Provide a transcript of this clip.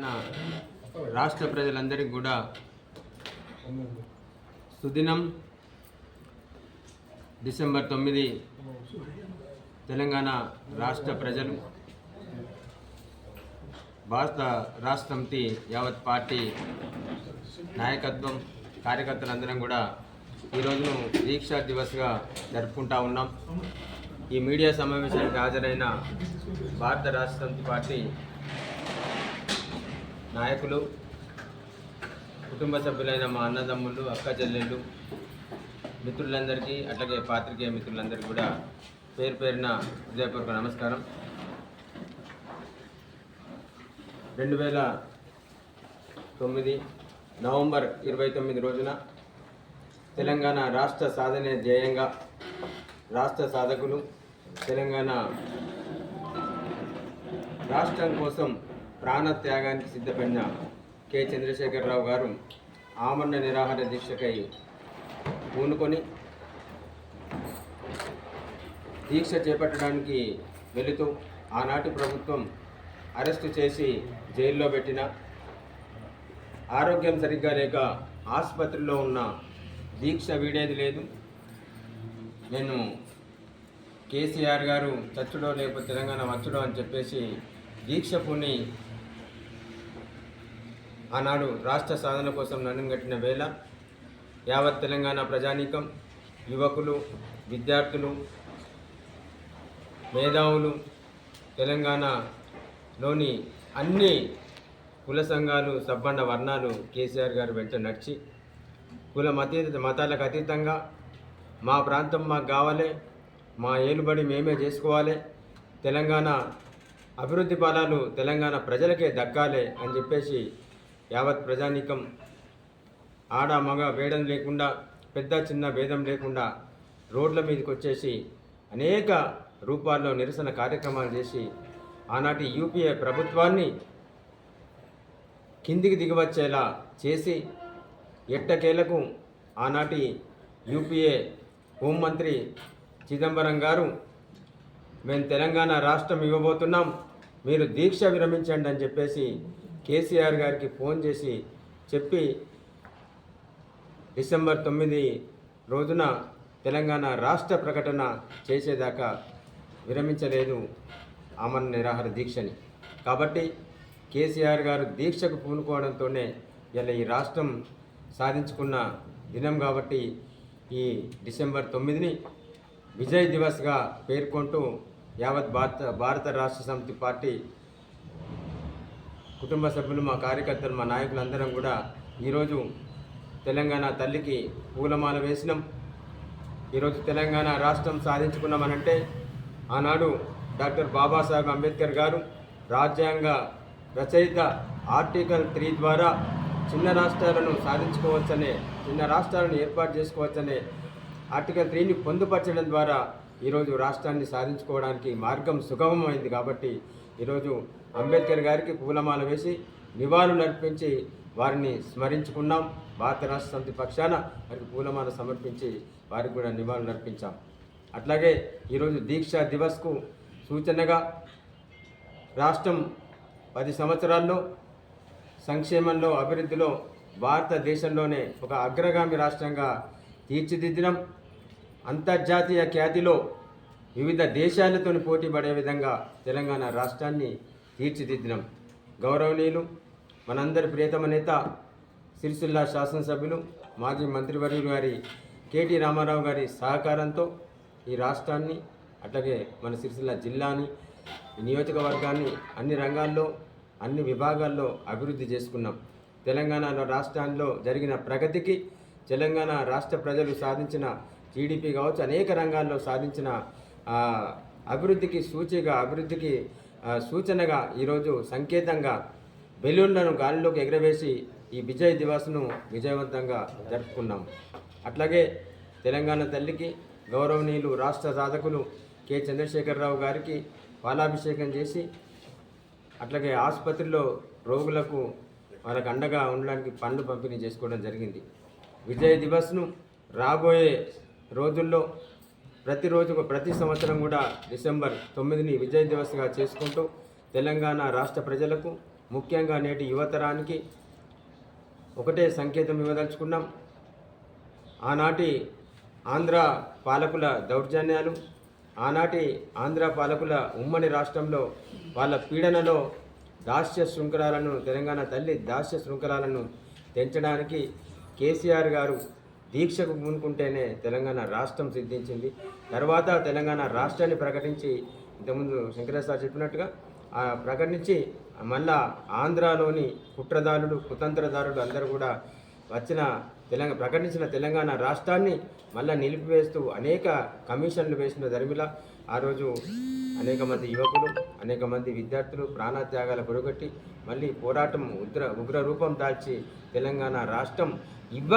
మన రాష్ట్ర ప్రజలందరికీ కూడా సుదినం డిసెంబర్ తొమ్మిది తెలంగాణ రాష్ట్ర ప్రజలు భారత రాష్ట్రంతి యావత్ పార్టీ నాయకత్వం కార్యకర్తలందరం కూడా ఈ రోజును దీక్షా దివస్గా జరుపుకుంటా ఉన్నాం. ఈ మీడియా సమావేశానికి హాజరైన భారత రాష్ట్ర సమితి పార్టీ నాయకులు కుటుంబ సభ్యులైన మా అన్నదమ్ములు అక్క చెల్లెళ్ళు మిత్రులందరికీ అట్లాగే పాత్రికేయ మిత్రులందరికీ కూడా పేరు పేరున హృదయపూర్వక నమస్కారం. రెండు వేల తొమ్మిది నవంబర్ ఇరవై తొమ్మిది రోజున తెలంగాణ రాష్ట్ర సాధనే ధ్యేయంగా రాష్ట్ర సాధకులు తెలంగాణ రాష్ట్రం కోసం ప్రాణ త్యాగానికి సిద్ధపడిన కె. చంద్రశేఖరరావు గారు ఆమరణ నిరాహార దీక్షకై పూనుకొని దీక్ష చేపట్టడానికి వెళుతూ ఆనాటి ప్రభుత్వం అరెస్టు చేసి జైల్లో పెట్టిన ఆరోగ్యం సరిగ్గా లేక ఆసుపత్రిలో ఉన్న దీక్ష వీడేది లేదు. నేను కేసీఆర్ గారు చచ్చుడో లేకపోతే తెలంగాణ వచ్చుడో అని చెప్పేసి దీక్ష పూని ఆనాడు రాష్ట్ర సాధన కోసం నన్ను కట్టిన వేళ యావత్ తెలంగాణ ప్రజానీకం యువకులు విద్యార్థులు మేధావులు తెలంగాణలోని అన్ని కుల సంఘాలు సబ్బండ వర్ణాలు కేసీఆర్ గారు వెంట నడిచి కుల మతీ మతాలకు అతీతంగా మా ప్రాంతం మాకు కావాలి మా ఏలుబడి మేమే చేసుకోవాలి తెలంగాణ అభివృద్ధి ఫలాలు తెలంగాణ ప్రజలకే దక్కాలి అని చెప్పేసి యావత్ ప్రజానీకం ఆడ మగ వేడం లేకుండా పెద్ద చిన్న భేదం లేకుండా రోడ్ల మీదకి వచ్చేసి అనేక రూపాల్లో నిరసన కార్యక్రమాలు చేసి ఆనాటి యూపీఏ ప్రభుత్వాన్ని కిందికి దిగవచ్చేలా చేసి ఎట్టకేలకు ఆనాటి యూపీఏ హోంమంత్రి చిదంబరం గారు మేము తెలంగాణ రాష్ట్రం ఇవ్వబోతున్నాం మీరు దీక్ష విరమించండి అని చెప్పేసి కేసీఆర్ గారికి ఫోన్ చేసి చెప్పి డిసెంబర్ తొమ్మిది రోజున తెలంగాణ రాష్ట్ర ప్రకటన చేసేదాకా విరమించలేదు ఆమరణ నిరాహార దీక్షని. కాబట్టి కేసీఆర్ గారు దీక్షకు పూనుకోవడంతోనే ఇలా ఈ రాష్ట్రం సాధించుకున్న దినం కాబట్టి ఈ డిసెంబర్ తొమ్మిదిని విజయ్ దివస్గా పేర్కొంటూ యావత్ భారత భారత రాష్ట్ర సమితి పార్టీ కుటుంబ సభ్యులు మా కార్యకర్తలు మా నాయకులందరం కూడా ఈరోజు తెలంగాణ తల్లికి పూలమాల వేసినాం. ఈరోజు తెలంగాణ రాష్ట్రం సాధించుకున్నామనంటే ఆనాడు డాక్టర్ బాబాసాహెబ్ అంబేద్కర్ గారు రాజ్యాంగ రచయిత ఆర్టికల్ త్రీ ద్వారా చిన్న రాష్ట్రాలను సాధించుకోవచ్చనే చిన్న రాష్ట్రాలను ఏర్పాటు చేసుకోవచ్చనే ఆర్టికల్ త్రీని పొందుపరచడం ద్వారా ఈరోజు రాష్ట్రాన్ని సాధించుకోవడానికి మార్గం సుగమమైంది కాబట్టి ఈరోజు అంబేద్కర్ గారికి పూలమాల వేసి నివాళులు అర్పించి వారిని స్మరించుకున్నాం. భారత రాష్ట్ర సమితి పక్షాన వారికి పూలమాల సమర్పించి వారికి కూడా నివాళులు అర్పించాం. అట్లాగే ఈరోజు దీక్షా దివస్కు సూచనగా రాష్ట్రం పది సంవత్సరాల్లో సంక్షేమంలో అభివృద్ధిలో భారతదేశంలోనే ఒక అగ్రగామి రాష్ట్రంగా తీర్చిదిద్దడం అంతర్జాతీయ ఖ్యాతిలో వివిధ దేశాలతో పోటీ పడే విధంగా తెలంగాణ రాష్ట్రాన్ని తీర్చిదిద్దినాం. గౌరవనీయులు మనందరి ప్రియతమ నేత సిరిసిల్ల శాసనసభ్యులు మాజీ మంత్రివర్యులు గారి కేటీ రామారావు గారి సహకారంతో ఈ రాష్ట్రాన్ని అట్లాగే మన సిరిసిల్ల జిల్లాని నియోజకవర్గాన్ని అన్ని రంగాల్లో అన్ని విభాగాల్లో అభివృద్ధి చేసుకున్నాం. తెలంగాణలో రాష్ట్రాల్లో జరిగిన ప్రగతికి తెలంగాణ రాష్ట్ర ప్రజలు సాధించిన టీడీపీ కావచ్చు అనేక రంగాల్లో సాధించిన అభివృద్ధికి సూచిగా అభివృద్ధికి సూచనగా ఈరోజు సంకేతంగా బెలూన్లను గాలిలోకి ఎగరవేసి ఈ విజయ్ దివస్ను విజయవంతంగా జరుపుకున్నాం. అట్లాగే తెలంగాణ తల్లికి గౌరవనీయులు రాష్ట్ర సాధకులు కె. చంద్రశేఖరరావు గారికి పాలాభిషేకం చేసి అట్లాగే ఆసుపత్రిలో రోగులకు వాళ్ళకు అండగా ఉండడానికి పండ్లు పంపిణీ చేసుకోవడం జరిగింది. విజయ్ దివస్ను రాబోయే రోజుల్లో ప్రతిరోజు ప్రతి సంవత్సరం కూడా డిసెంబర్ తొమ్మిదిని విజయ దివస్గా చేసుకుంటూ తెలంగాణ రాష్ట్ర ప్రజలకు ముఖ్యంగా నేటి యువతరానికి ఒకటే సంకేతం ఇవ్వదలుచుకున్నాం. ఆనాటి ఆంధ్ర పాలకుల దౌర్జన్యాలు ఆనాటి ఆంధ్ర పాలకుల ఉమ్మడి రాష్ట్రంలో వాళ్ళ పీడనలో దాస్య శృంఖలాలను తెలంగాణ తల్లి దాస్య శృంఖలాలను తెంచడానికి కేసీఆర్ గారు దీక్షకు పూనుకుంటేనే తెలంగాణ రాష్ట్రం సిద్ధించింది. తర్వాత తెలంగాణ రాష్ట్రాన్ని ప్రకటించి ఇంతకుముందు శంకరేశ్వర చెప్పినట్టుగా ప్రకటించి మళ్ళా ఆంధ్రాలోని కుట్రదారుడు కుతంత్రదారుడు అందరూ కూడా వచ్చిన తెలంగాణ ప్రకటించిన తెలంగాణ రాష్ట్రాన్ని మళ్ళా నిలిపివేస్తూ అనేక కమిషన్లు వేసిన ధర్మిల ఆ రోజు అనేక మంది యువకులు అనేక మంది విద్యార్థులు ప్రాణత్యాగాల పొరగొట్టి మళ్ళీ పోరాటం ఉగ్ర ఉగ్ర రూపం దాల్చి తెలంగాణ రాష్ట్రం ఇవ్వ